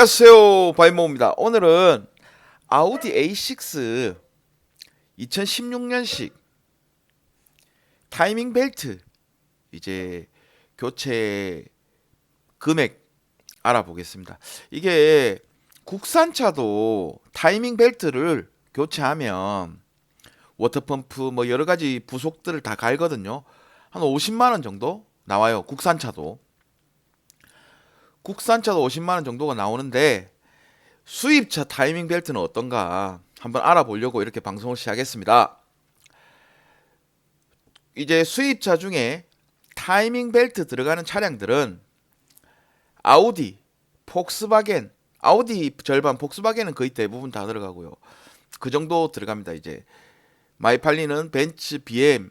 안녕하세요 바이모입니다. 오늘은 아우디 A6 2016년식 타이밍 벨트 이제 교체 금액 알아보겠습니다. 이게 국산차도 타이밍 벨트를 교체하면 워터펌프 뭐 여러 가지 부속들을 다 갈거든요. 한 50만 원 정도 나와요 국산차도 국산차도 50만 원 정도가 나오는데 수입차 타이밍 벨트는 어떤가 한번 알아보려고 이렇게 방송을 시작했습니다. 이제 수입차 중에 타이밍 벨트 들어가는 차량들은 아우디, 폭스바겐, 아우디 절반, 폭스바겐은 거의 대부분 다 들어가고요. 그 정도 들어갑니다. 이제 많이 팔리는 벤츠, BM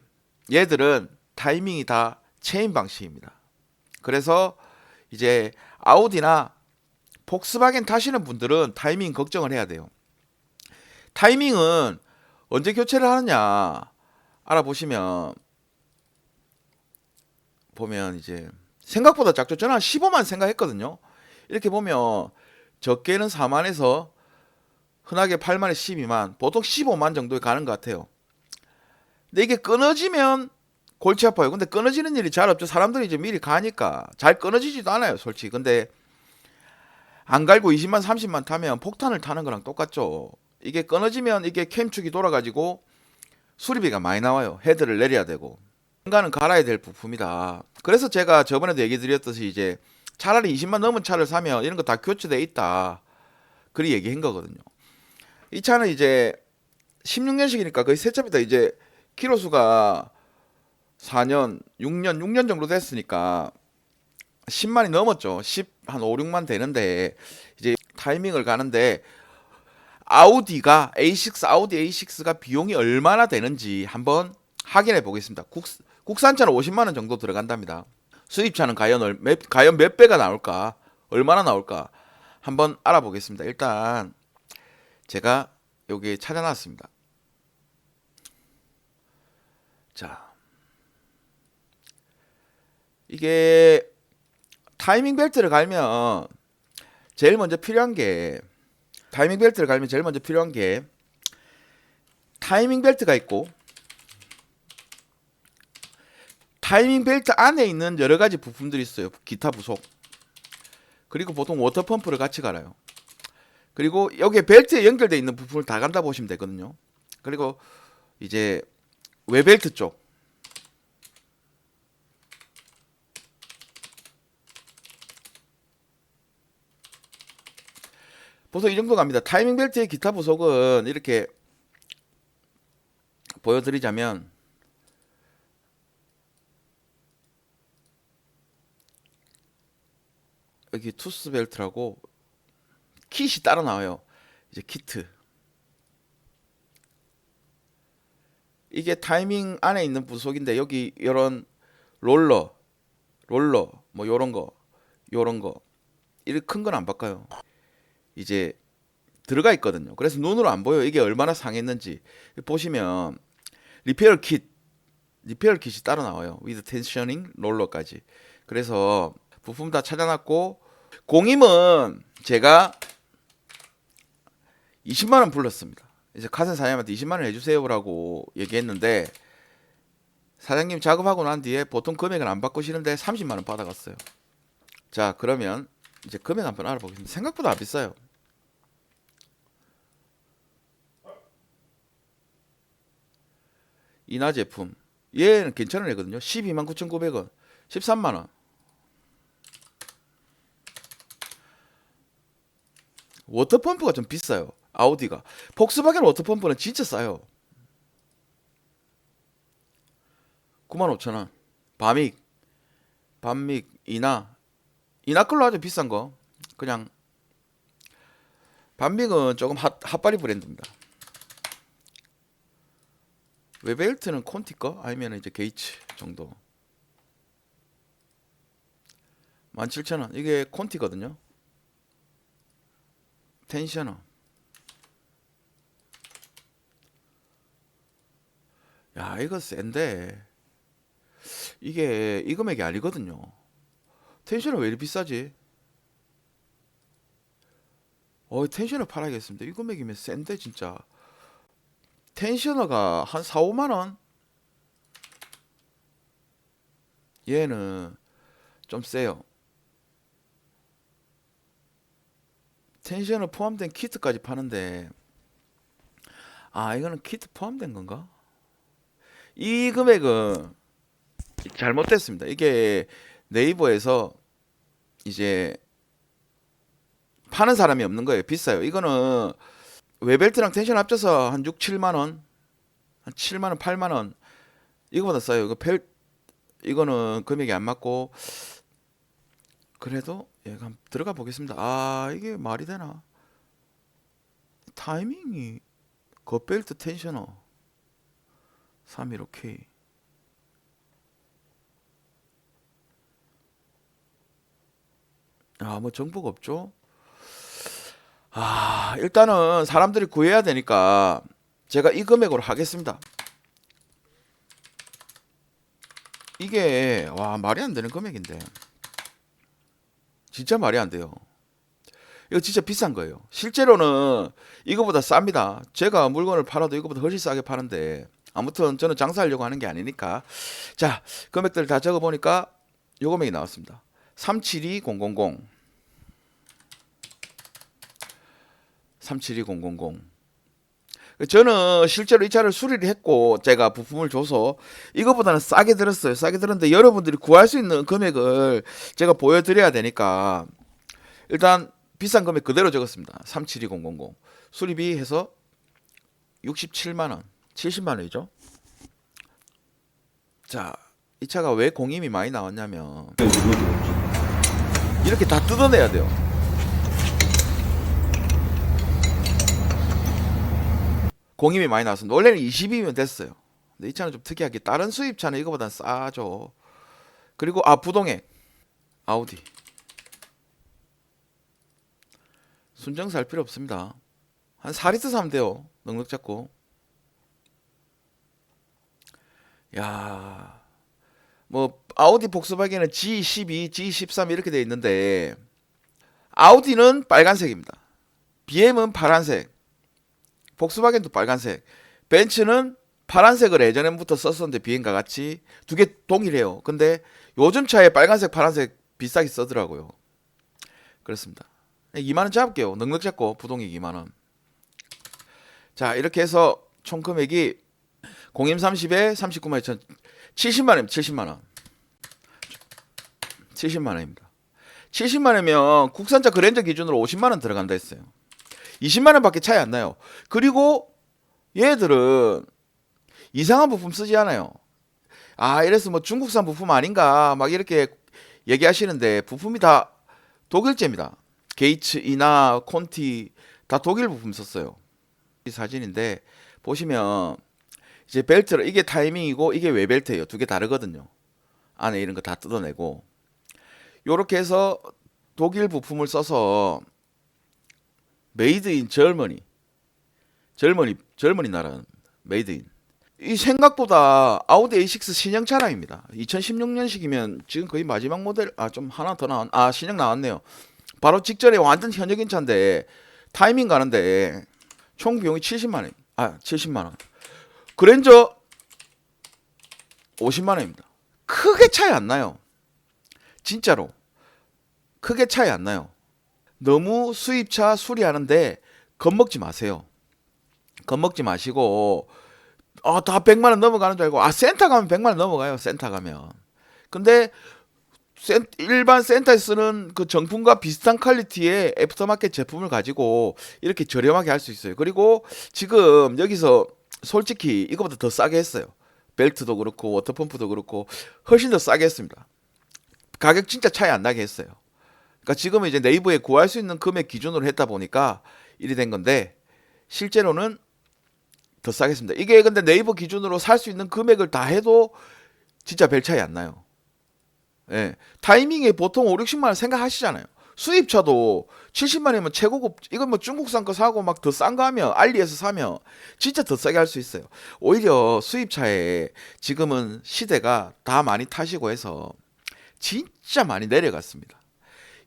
얘들은 타이밍이 다 체인 방식입니다. 그래서 이제 아우디나 폭스바겐 타시는 분들은 타이밍 걱정을 해야 돼요. 타이밍은 언제 교체를 하느냐 알아보시면 보면 이제 생각보다 작죠. 저는 한 15만 생각했거든요. 이렇게 보면 적게는 4만에서 흔하게 8만에 12만, 보통 15만 정도에 가는 것 같아요. 근데 이게 끊어지면 골치 아파요. 근데 끊어지는 일이 잘 없죠. 사람들이 이제 미리 가니까 잘 끊어지지도 않아요, 솔직히. 근데 안 갈고 20만, 30만 타면 폭탄을 타는 거랑 똑같죠. 이게 끊어지면 이게 캠축이 돌아가지고 수리비가 많이 나와요. 헤드를 내려야 되고. 인간은 갈아야 될 부품이다. 그래서 제가 저번에도 얘기 드렸듯이 이제 차라리 20만 넘은 차를 사면 이런 거 다 교체돼 있다. 그리 얘기한 거거든요. 이 차는 이제 16년식이니까 거의 새 차입니다. 이제 키로수가 4년, 6년, 6년 정도 됐으니까 10만이 넘었죠. 10, 한 5, 6만 되는데 이제 타이밍을 가는데 아우디가 A6, 아우디 A6가 비용이 얼마나 되는지 한번 확인해 보겠습니다. 국, 국산차는 50만 원 정도 들어간답니다. 수입차는 과연, 얼, 몇, 과연 몇 배가 나올까? 얼마나 나올까? 한번 알아보겠습니다. 일단 제가 여기 찾아놨습니다. 자, 이게 타이밍 벨트를 갈면 제일 먼저 필요한 게 타이밍 벨트를 갈면 제일 먼저 필요한 게 타이밍 벨트가 있고 타이밍 벨트 안에 있는 여러 가지 부품들이 있어요. 기타 부속. 그리고 보통 워터 펌프를 같이 갈아요. 그리고 여기에 벨트에 연결되어 있는 부품을 다 간다 보시면 되거든요. 그리고 이제 외벨트 쪽 보석 이 정도 갑니다. 타이밍 벨트의 기타 부속은 이렇게 보여드리자면 여기 투스 벨트라고 킷이 따로 나와요. 이제 키트. 이게 타이밍 안에 있는 부속인데 여기 이런 롤러, 롤러 뭐 요런 거, 요런 거 이렇게 큰 건 안 바꿔요. 이제 들어가 있거든요. 그래서 눈으로 안 보여. 이게 얼마나 상했는지 보시면 리페어 킷, 리페어 킷이 따로 나와요. 위드 텐셔닝 롤러까지. 그래서 부품 다 찾아놨고 공임은 제가 20만 원 불렀습니다. 이제 카센 사장님한테 20만 원 해주세요라고 얘기했는데 사장님 작업하고 난 뒤에 보통 금액을 안 바꾸시는데 30만 원 받아갔어요. 자 그러면 이제 금액 한번 알아보겠습니다. 생각보다 안 비싸요. 이나 제품 얘는 괜찮은 애거든요. 12만 9,900원, 13만 원. 워터펌프가 좀 비싸요. 아우디가. 폭스바겐 워터펌프는 진짜 싸요. 95,000원. 바믹, 반믹, 이나. 걸로 아주 비싼 거. 그냥 반믹은 조금 핫, 핫바리 브랜드입니다. 웨벨트는 콘티 거 아니면 이제 게이츠 정도. 17,000원. 이게 콘티거든요. 텐셔너. 야, 이거 센데. 이게 이 금액이 아니거든요. 텐션은 왜 이렇게 비싸지? 어 텐셔너 팔아야겠습니다. 이 금액이면 센데 진짜. 텐셔너가 한 4, 5만 원. 얘는 좀 세요. 텐셔너 포함된 키트까지 파는데 아 이거는 키트 포함된 건가? 이 금액은 잘못됐습니다. 이게 네이버에서 이제 파는 사람이 없는 거예요. 비싸요. 이거는 웨벨트랑 텐션 합쳐서 한 6, 7만 원, 한 7만 원, 8만 원 이거보다 싸요. 이거 별 이거는 금액이 안 맞고 그래도 예, 한번 들어가 보겠습니다. 아 이게 말이 되나? 타이밍이 겉벨트 텐셔너 315K 아 뭐 정보가 없죠? 아 일단은 사람들이 구해야 되니까 제가 이 금액으로 하겠습니다. 이게 와 말이 안 되는 금액인데 진짜 말이 안 돼요. 이거 진짜 비싼 거예요. 실제로는 이거보다 쌉니다. 제가 물건을 팔아도 이거보다 훨씬 싸게 파는데 아무튼 저는 장사하려고 하는 게 아니니까 자 금액들을 다 적어 보니까 요 금액이 나왔습니다. 372000 372000 저는 실제로 이 차를 수리를 했고 제가 부품을 줘서 이거보다는 싸게 들었어요. 싸게 들었는데 여러분들이 구할 수 있는 금액을 제가 보여드려야 되니까 일단 비싼 금액 그대로 적었습니다. 372000 수리비 해서 67만 원, 70만 원이죠. 자, 이 차가 왜 공임이 많이 나왔냐면 이렇게 다 뜯어내야 돼요. 공임이 많이 나왔습니다. 원래는 20이면 됐어요. 근데 이 차는 좀 특이하게 다른 수입차는 이거보다 싸죠. 그리고 아 부동액 아우디 순정 살 필요 없습니다. 한 4리터 사면 돼요. 넉넉 잡고. 야, 뭐 아우디 복스바겐은 G12, G13 이렇게 돼 있는데 아우디는 빨간색입니다. BM은 파란색, 복스바겐도 빨간색, 벤츠는 파란색을 예전부터 썼었는데 BM과 같이 두 개 동일해요. 근데 요즘 차에 빨간색, 파란색 비싸게 쓰더라고요. 그렇습니다. 2만 원 잡을게요. 넉넉 잡고 부동액 2만 원. 자 이렇게 해서 총 금액이 공임 30에 39만 2천 70만 원입니다. 70만 원. 70만 원입니다. 70만 원이면 국산차 그랜저 기준으로 50만 원 들어간다 했어요. 20만 원밖에 차이 안 나요. 그리고 얘들은 이상한 부품 쓰지 않아요. 아 이래서 뭐 중국산 부품 아닌가 막 이렇게 얘기하시는데 부품이 다 독일제입니다. 게이츠, 이나, 콘티 다 독일 부품 썼어요. 이 사진인데 보시면 이제 벨트를 이게 타이밍이고 이게 외벨트예요. 두 개 다르거든요. 안에 이런 거 다 뜯어내고 요렇게 해서 독일 부품을 써서 메이드 인 젊은이 젊은이 젊은이 나라 메이드 인. 이 생각보다 아우디 A6 신형 차량입니다. 2016년식이면 지금 거의 마지막 모델 아 좀 하나 더 나왔 아 신형 나왔네요. 바로 직전에 완전 현역인 차인데 타이밍 가는데 총 비용이 70만 원. 아 70만 원. 그랜저 50만 원입니다. 크게 차이 안 나요. 진짜로 크게 차이 안 나요. 너무 수입차 수리하는데 겁먹지 마세요. 겁먹지 마시고 아, 다 100만 원 넘어가는 줄 알고 아 센터 가면 100만 원 넘어가요. 센터 가면. 근데 센, 일반 센터에 쓰는 그 정품과 비슷한 퀄리티의 애프터마켓 제품을 가지고 이렇게 저렴하게 할 수 있어요. 그리고 지금 여기서 솔직히 이거보다 더 싸게 했어요. 벨트도 그렇고 워터펌프도 그렇고 훨씬 더 싸게 했습니다. 가격 진짜 차이 안 나게 했어요. 그러니까 지금은 이제 네이버에 구할 수 있는 금액 기준으로 했다 보니까 일이 된 건데 실제로는 더 싸겠습니다. 이게 근데 네이버 기준으로 살 수 있는 금액을 다 해도 진짜 별 차이 안 나요. 예. 타이밍에 보통 5, 60만 원 생각하시잖아요. 수입차도 70만 원이면 최고급 이건 뭐 중국산 거 사고 막 더 싼 거 하면 알리에서 사면 진짜 더 싸게 할 수 있어요. 오히려 수입차에 지금은 시대가 다 많이 타시고 해서 진짜 많이 내려갔습니다.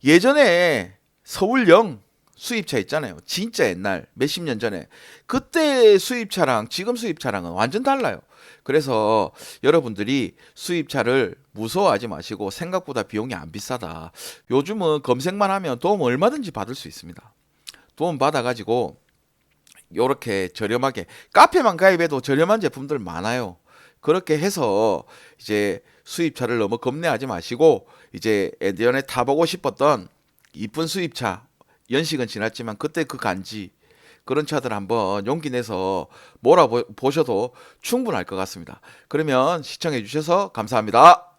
예전에 서울영 수입차 있잖아요. 진짜 옛날 몇십 년 전에 그때 수입차랑 지금 수입차랑은 완전 달라요. 그래서 여러분들이 수입차를 무서워하지 마시고 생각보다 비용이 안 비싸다. 요즘은 검색만 하면 도움 얼마든지 받을 수 있습니다. 도움 받아 가지고 요렇게 저렴하게 카페만 가입해도 저렴한 제품들 많아요. 그렇게 해서 이제 수입차를 너무 겁내하지 마시고 이제 예전에 타보고 싶었던 이쁜 수입차 연식은 지났지만 그때 그 간지 그런 차들 한번 용기 내서 몰아보셔도 충분할 것 같습니다. 그러면 시청해 주셔서 감사합니다.